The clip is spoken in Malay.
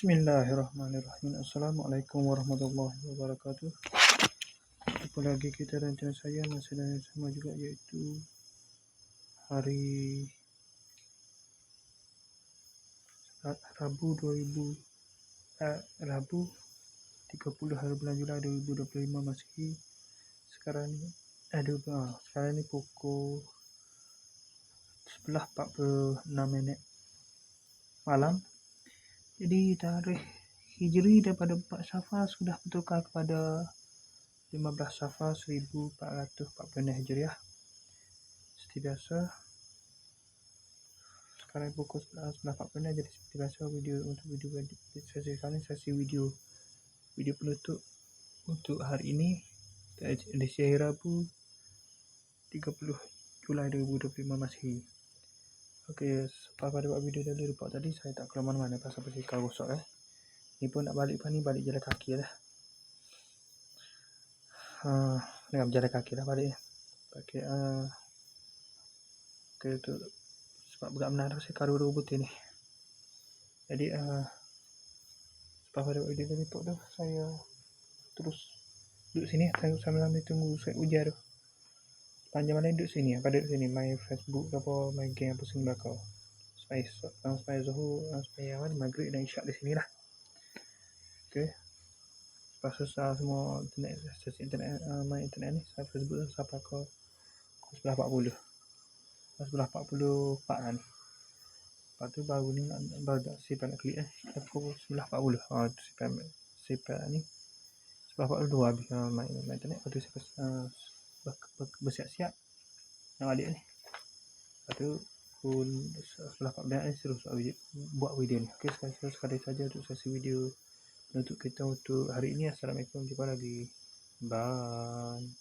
Bismillahirrahmanirrahim. Assalamualaikum warahmatullahi wabarakatuh. Jumpa lagi kita dan channel saya masih dan sama juga iaitu hari Rabu 2000 eh, Rabu 30 hari bulan Julai 2025 Masihi. Sekarang ni eh 20, ah, sekarang ni pukul 11.46 minit malam. Jadi tarikh Hijri daripada 4 Safar sudah bertukar kepada 15 Safar 1446 Hijriah. Biasa. Sekarang pukul 11.46 jadi seperti biasa video untuk video sesi kali sesi video video penutup untuk hari ini edisi hari Rabu 30 Julai 2025 Masihi. Okey, sebab pada buat video tadi report tadi saya tak keluar mana-mana pasal basikal rosak eh. Ni pun nak balik pun ni balik jalan kaki lah. Ha, dengan berjalan kaki lah balik. Pakai uh, okay, tu sebab berat benar saya karu dua putih ni. Jadi uh, sebab pada buat video tadi report tu saya terus duduk sini sambil-sambil tunggu saya ujar tu panjang mana duduk sini? Apa duduk sini? Main Facebook ke apa? Main game apa sini belakang? Supaya uh, supaya Zuhur uh, supaya apa maghrib dan isyak di sini lah. Ok lepas susah semua internet sesi internet uh, main internet ni saya Facebook sampai ke sebelah 40 sebelah 44 lah ni. Lepas tu baru ni nak, baru nak siapa nak klik eh. Pukul sebelah 40 oh, siapa siapa ni. Sebelah 42 habis uh, main, main internet. Lepas tu siapa uh, bersiap-siap nak balik ni. Lepas tu pukul setelah 14 ni terus buat video ni. Okey sekali sekali saja untuk sesi video untuk kita untuk hari ini. Assalamualaikum. Jumpa lagi. Bye.